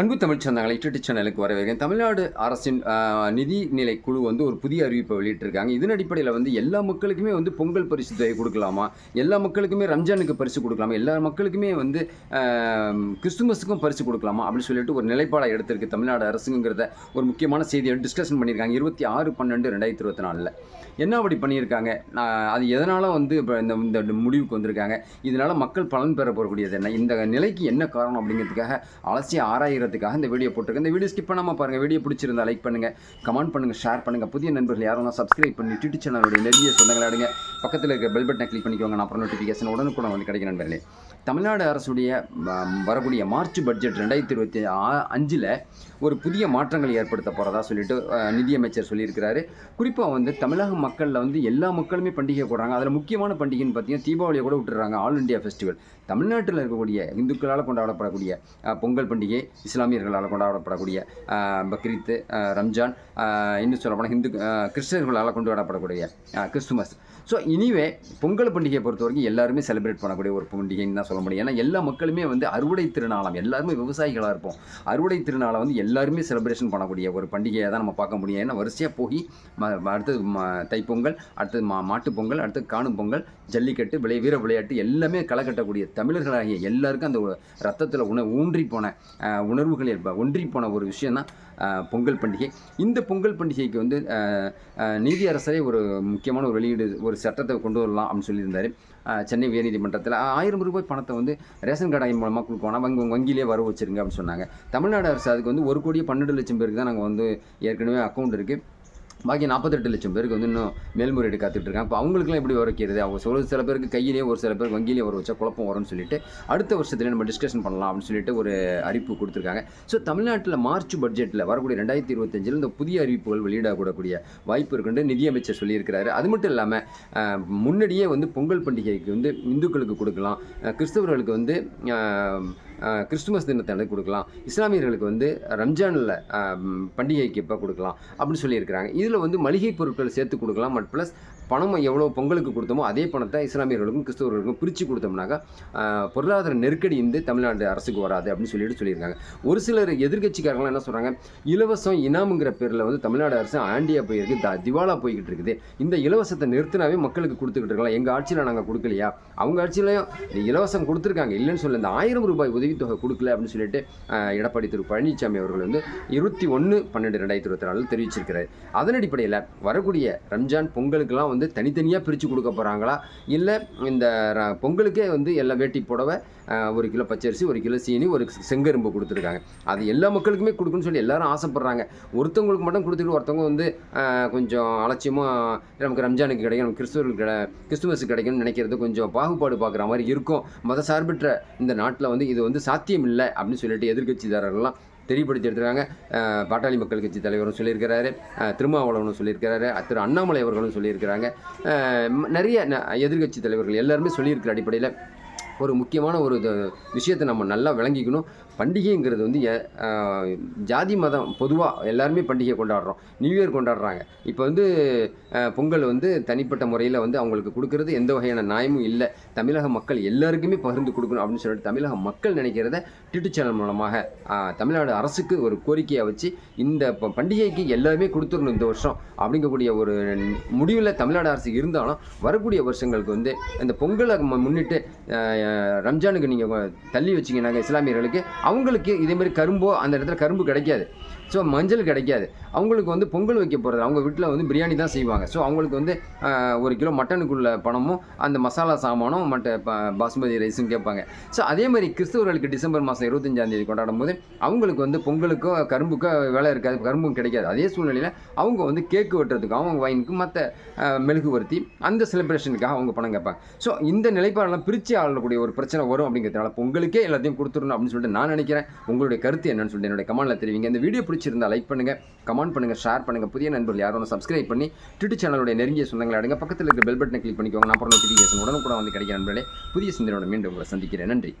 அன்பு தமிழ் சொந்தங்களை யூடியூப் சேனலுக்கு வரவேற்கிறேன். தமிழ்நாடு அரசின் நிதி நிதிநிலை குழு வந்து ஒரு புதிய அறிவிப்பை வெளியிட்டிருக்காங்க. இதன் அடிப்படையில் வந்து எல்லா மக்களுக்குமே வந்து பொங்கல் பரிசு தொகை கொடுக்கலாமா? எல்லா மக்களுக்குமே ரம்ஜானுக்கு பரிசு கொடுக்கலாமா? எல்லா மக்களுக்குமே வந்து கிறிஸ்துமஸுக்கும் பரிசு கொடுக்கலாமா? அப்படின்னு சொல்லிட்டு ஒரு நிலைப்பாடை எடுத்திருக்கு தமிழ்நாடு அரசுங்கிறத ஒரு முக்கியமான செய்தியை டிஸ்கஷன் பண்ணியிருக்காங்க. இருபத்தி ஆறு பன்னெண்டு ரெண்டாயிரத்தி இருபத்தி நாலில். என்ன அப்படி பண்ணியிருக்காங்க? நான் அது எதனால் வந்து இப்போ இந்த இந்த முடிவுக்கு வந்திருக்காங்க? இதனால் மக்கள் பலன் பெற போகக்கூடியது என்ன? இந்த நிலைக்கு என்ன காரணம் அப்படிங்கிறதுக்காக அலசி செய்கிறதுக்காக இந்த வீடியோ போட்டிருக்கேன். இந்த வீடியோ ஸ்கிப் பண்ணாமல் பாருங்கள் வீடியோ பிடிச்சிருந்தா லைக் பண்ணுங்கள் கமெண்ட் பண்ணுங்கள் ஷேர் பண்ணுங்கள் புதிய நண்பர்கள் யாரும் சப்ஸ்கிரைப் பண்ணி யூடியூப் சேனலுடைய நெருங்கிய சொந்தங்களை அடுங்க. பக்கத்தில் இருக்க பெல் பட்டனை கிளிக் பண்ணிக்கோங்க. நான் அப்புறம் நோட்டிஃபிகேஷன் உடனுக்குடன் வந்து கிடைக்கும் நண்பர்களே. தமிழ்நாடு அரசுடைய வரக்கூடிய மார்ச் பட்ஜெட் ரெண்டாயிரத்தி இருபத்தி அஞ்சில் ஒரு புதிய மாற்றங்களை ஏற்படுத்த போகிறதா சொல்லிட்டு நிதியமைச்சர் சொல்லியிருக்கிறாரு. குறிப்பாக வந்து தமிழக மக்களில் வந்து எல்லா மக்களுமே பண்டிகை போடுறாங்க. அதில் முக்கியமான பண்டிகைன்னு பார்த்தீங்கன்னா தீபாவளியை கூட விட்டுறாங்க ஆல் இந்தியா ஃபெஸ்டிவல் தமிழ்நாட்டில் இருக்கக்கூடிய இந்துக்களால் கொண்டாடப்படக்கூடிய பொங்கல் பண்டிகை இஸ்லாமியர்களால் கொண்டாடப்படக்கூடிய பக்ரீத்து ரம்ஜான் இன்னும் சொல்லப்போனால் ஹிந்து கிறிஸ்டர்களால் கிறிஸ்தவர்களால் கொண்டாடப்படக்கூடிய கிறிஸ்துமஸ். ஸோ இனிவே பொங்கல் பண்டிகையை பொறுத்த வரைக்கும் எல்லாருமே செலிப்ரேட் பண்ணக்கூடிய ஒரு பண்டிகைன்னு தான் சொல்ல முடியும். ஏன்னா எல்லா மக்களுமே வந்து அறுவடை திருநாளம் எல்லாருமே விவசாயிகளாக இருப்போம். அறுவடை திருநாளை வந்து எல்லாருமே செலிப்ரேஷன் பண்ணக்கூடிய ஒரு பண்டிகையை தான் நம்ம பார்க்க முடியும். ஏன்னா வரிசையாக போய் ம அடுத்தது தைப்பொங்கல் அடுத்தது மா மாட்டுப் பொங்கல் அடுத்தது காணும் பொங்கல் ஜல்லிக்கட்டு விளை வீர விளையாட்டு எல்லாமே களை கட்டக்கூடிய தமிழர்களாகிய எல்லாருக்கும் அந்த ரத்தத்தில் உண ஊன்றி போன உணவு உணர்வுகள் ஏற்ப ஒன்றி போன ஒரு விஷயம் தான் பொங்கல் பண்டிகை. இந்த பொங்கல் பண்டிகைக்கு வந்து நீதி அரசரே ஒரு முக்கியமான ஒரு வெளியீடு ஒரு சட்டத்தை கொண்டு வரலாம் அப்படின்னு சொல்லியிருந்தாரு. சென்னை உயர்நீதிமன்றத்தில் ஆயிரம் ரூபாய் பணத்தை வந்து ரேஷன் கடை மூலமாக கொடுக்கணும் வங்கி வங்கியிலே வர வச்சுருங்க அப்படின்னு சொன்னாங்க. தமிழ்நாடு அரசு அதுக்கு வந்து ஒரு கோடியே பன்னெண்டு லட்சம் பேருக்கு தான் நாங்கள் வந்து ஏற்கனவே அக்கௌண்ட் இருக்குது பாக்கி நாற்பத்தெட்டு லட்சம் பேருக்கு வந்து இன்னும் மேல்முறையீடு காத்துட்டு இருக்காங்க. அப்போ அவங்களுக்குலாம் எப்படி உரைக்கிறது அவங்க சொல் சில பேருக்கு கையிலேயே ஒரு சில பேர் வங்கியிலேயே வர வச்சா குழப்பம் வரும்னு சொல்லிட்டு அடுத்த வருஷத்துல நம்ம டிஸ்கஷன் பண்ணலாம் அப்படின்னு சொல்லிட்டு ஒரு அறிவிப்பு கொடுத்துருக்காங்க. ஸோ தமிழ்நாட்டில் மார்ச் பட்ஜெட்டில் வரக்கூடிய ரெண்டாயிரத்தி இருபத்தஞ்சில் இந்த புதிய அறிவிப்புகள் வெளியிடக்கூடக்கூடிய வாய்ப்பு இருக்குன்னு நிதியமைச்சர் சொல்லியிருக்கிறாரு. அது மட்டும் இல்லாமல் முன்னாடியே வந்து பொங்கல் பண்டிகைக்கு வந்து இந்துக்களுக்கு கொடுக்கலாம். கிறிஸ்தவர்களுக்கு வந்து கிறிஸ்துமஸ் தினத்தை கொடுக்கலாம். இஸ்லாமியர்களுக்கு வந்து ரம்ஜானில் பண்டிகைக்கு இப்போ கொடுக்கலாம்? அப்படின்னு சொல்லியிருக்கிறாங்க. இதில் வந்து மளிகை பொருட்கள் சேர்த்து கொடுக்கலாம். பட் ப்ளஸ் பணம் எவ்வளோ பொங்கலுக்கு கொடுத்தோமோ அதே பணத்தை இஸ்லாமியர்களுக்கும் கிறிஸ்தவர்களுக்கும் பிரித்து கொடுத்தோம்னாக்கா பொருளாதார நெருக்கடி வந்து தமிழ்நாடு அரசுக்கு வராது அப்படின்னு சொல்லிட்டு சொல்லியிருக்காங்க. ஒரு சிலர் எதிர்க்கட்சிக்காரங்களாம் என்ன சொல்கிறாங்க இலவசம் இனாமுங்கிற பேரில் வந்து தமிழ்நாடு அரசு ஆண்டியாக போயிருக்கு த திவாலா போய்கிட்டு இருக்குது. இந்த இலவசத்தை நிறுத்தினாவே மக்களுக்கு கொடுத்துக்கிட்டு இருக்கலாம். எங்கள் ஆட்சியில் நாங்கள் கொடுக்கலையா? அவங்க ஆட்சியிலையும் இலவசம் கொடுத்துருக்காங்க. இல்லைன்னு சொல்லி இந்த ஆயிரம் ரூபாய் உதவித்தொகை கொடுக்கல அப்படின்னு சொல்லிட்டு எடப்பாடி திரு பழனிசாமி அவர்கள் வந்து இருபத்தி ஒன்று பன்னெண்டு ரெண்டாயிரத்தி இருபத்தி நாலில் தெரிவிச்சிருக்கிறார். அதன் அடிப்படையில் வரக்கூடிய ரம்ஜான் பொங்கலுக்கெல்லாம் வந்து வந்து தனித்தனியாக பிரித்து கொடுக்க போகிறாங்களா இல்லை இந்த ர- பொங்கலுக்கே வந்து எல்லா வேட்டி புடவை ஒரு கிலோ பச்சரிசி ஒரு கிலோ சீனி ஒரு செங்கரும்பு கொடுத்துருக்காங்க. அது எல்லா மக்களுக்குமே கொடுக்கணும்னு சொல்லி எல்லாரும் ஆசைப்பட்றாங்க. ஒருத்தவங்களுக்கு மட்டும் கொடுத்துட்டு ஒருத்தவங்க வந்து கொஞ்சம் அலட்சியமாக நமக்கு ரம்ஜானுக்கு கிடைக்கும் நமக்கு கிறிஸ்துவர்களுக்கு கிடை கிறிஸ்துமஸுக்கு கிடைக்கும்னு நினைக்கிறது கொஞ்சம் பாகுபாடு பார்க்குற மாதிரி இருக்கும். மத சார்பற்ற இந்த நாட்டில் வந்து இது வந்து சாத்தியம் இல்லை அப்படின்னு சொல்லிட்டு எதிர்கட்சிதாரர்கள்லாம் தெரியப்படுத்தி எடுத்துருக்காங்க பாட்டாளி மக்கள் கட்சி தலைவரும் சொல்லியிருக்கிறாரு. திருமாவளவனும் சொல்லியிருக்கிறாரு. திரு அண்ணாமலை அவர்களும் சொல்லியிருக்கிறாங்க. நிறைய ந- எதிர்க்கட்சி தலைவர்கள் எல்லாருமே சொல்லியிருக்கிற அடிப்படையில் ஒரு முக்கியமான ஒரு விஷயத்தை நம்ம நல்லா விளங்கிக்கணும். பண்டிகைங்கிறது வந்து ஜாதி மதம் பொதுவாக எல்லாருமே பண்டிகை கொண்டாடுறோம். நியூ இயர் கொண்டாடுறாங்க. இப்போ வந்து பொங்கல் வந்து தனிப்பட்ட முறையில் வந்து அவங்களுக்கு கொடுக்கறது எந்த வகையான நியாயமும் இல்லை. தமிழக மக்கள் எல்லாருக்குமே பகிர்ந்து கொடுக்கணும் அப்படின்னு சொல்லிட்டு தமிழக மக்கள் நினைக்கிறத டிட்டு சேனல் மூலமாக தமிழ்நாடு அரசுக்கு ஒரு கோரிக்கையை வச்சு இந்த பண்டிகைக்கு எல்லாருமே கொடுத்துடணும் இந்த வருஷம் அப்படிங்கக்கூடிய ஒரு முடிவில் தமிழ்நாடு அரசு இருந்தாலும் வரக்கூடிய வருஷங்களுக்கு வந்து இந்த பொங்கலை ம- முன்னிட்டு ரம்ஜானுக்கு நீங்கள் தள்ளி வச்சிங்கன்னாங்க இஸ்லாமியர்களுக்கு அவங்களுக்கு இதேமாதிரி கரும்போ அந்த இடத்துல கரும்பு கிடைக்காது. ஸோ மஞ்சள் கிடைக்காது. அவங்களுக்கு வந்து பொங்கல் வைக்க போகிறது அவங்க வீட்டில் வந்து பிரியாணி தான் செய்வாங்க. ஸோ அவங்களுக்கு வந்து ஒரு கிலோ மட்டனுக்குள்ள பணமும் அந்த மசாலா சாமானும் மற்ற ப- ரைஸும் கேட்பாங்க. ஸோ அதே மாதிரி கிறிஸ்தவர்களுக்கு டிசம்பர் மாதம் இருபத்தஞ்சாந்தேதி கொண்டாடும் போது அவங்களுக்கு வந்து பொங்கலுக்கோ கரும்புக்கோ வேலை இருக்காது கரும்பும் கிடைக்காது. அதே சூழ்நிலையில் அவங்க வந்து கேக்கு வெட்டுறதுக்கு அவங்க வைனுக்கு மற்ற மெழுகுவர்த்தி அந்த செலிப்ரேஷனுக்காக அவங்க பணம் கேட்பாங்க. ஸோ இந்த நிலைப்பாடெல்லாம் பிரித்து ஆளக்கூடிய ஒரு பிரச்சனை வரும் அப்படிங்கிறதுனால உங்களுக்கே எல்லாத்தையும் கொடுத்துடணும் அப்படின்னு சொல்லிட்டு நான் நினைக்கிறேன். உங்களுடைய கருத்து என்னன்னு சொல்லிட்டு என்னுடைய கமெண்ட்டில் தெரிவிங்க. இந்த வீடியோ பிடிச்சிருந்தா லைக் பண்ணுங்க கமெண்ட் பண்ணுங்க ஷேர் பண்ணுங்க. புதிய நண்பர்கள் யாரும் சப்ஸ்கிரைப் பண்ணி ட்விட்டர் சேனலுடைய நெருங்கிய சொந்தங்களை அடுங்க. பக்கத்தில் இருக்க பெல் பட்டனை கிளிக் பண்ணிக்கோங்க. நான் அப்புறம் நோட்டிஃபிகேஷன் கூட வந்து கிடைக்கிற நண்பர்களே புதிய சிந்தனையோட மீண்டும் உங்களை சந்திக்கிறேன். நன்றி.